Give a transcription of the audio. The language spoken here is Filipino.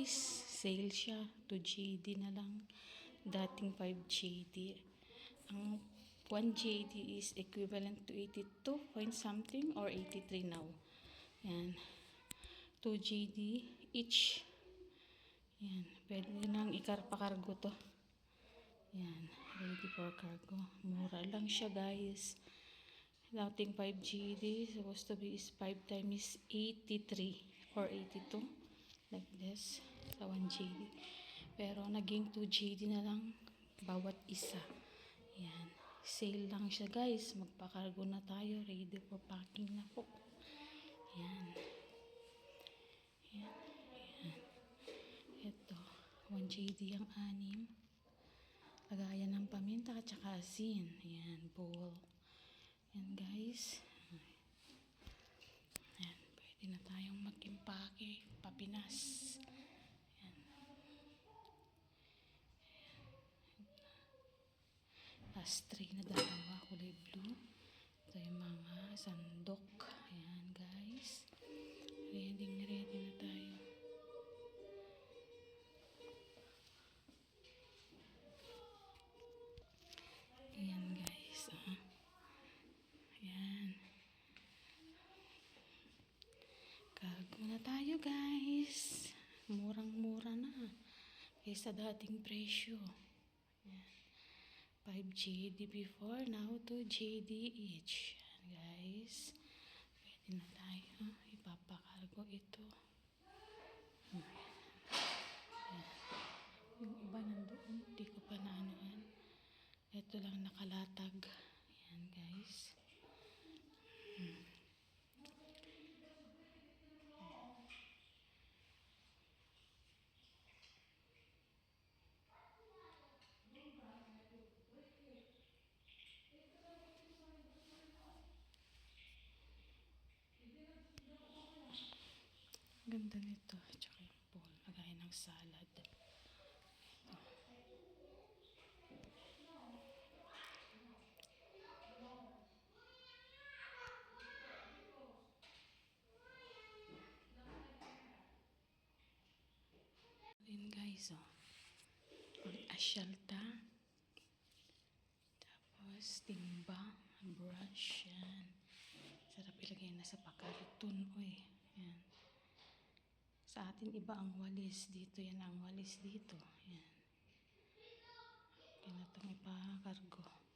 guys, sale siya. 2 JD na lang. Dating 5 JD. Ang 1 JD is equivalent to 82 point something or 83 now. Yan. 2 JD each. Yan. Pwede nang ikarpa-cargo to. Yan. Ready for cargo. Mura lang siya guys. Dating 5 GD, supposed to be is 5 times 83 or 82. Like this. Sa 1 GD. Pero naging 2 GD na lang bawat isa. Yan. Sale lang siya guys. Magpakargo na tayo. Ready for packing na po. Yan. Yan. Ito. 1 GD ang anim. Lagayan ng paminta at saka asin. Yan. Bowl. Yan guys. Yan. Pwede na tayong mag-impake. Papinas. Yan. Last three na dalawa. Kulay blue. Ito yung mga sandok. Ayan guys. Ready ready na tayo. Ayan guys. Ah. Ayan. Cargo na tayo guys. Murang-mura na. Kaysa dating presyo. Ayan. 5 JD before, now 2 JD each. Ayan guys. Pwede na tayo. Ipapakargo ito. Ayan. Ayan. Yung iba nandoon, hindi ko pa naanoan. Ito lang nakalatag. Ayan guys. Ganda nito. Tsaka yung bowl. Lagay ng salad. Ito. Guys, oh. Pag-asyalta. Tapos, timba. Brush. Yan. Sarap ilagay na sa pakarton. Uy. Yan. Sa atin, iba ang walis. Dito, yan ang walis dito. Yan. Kaya na itong ipakargo.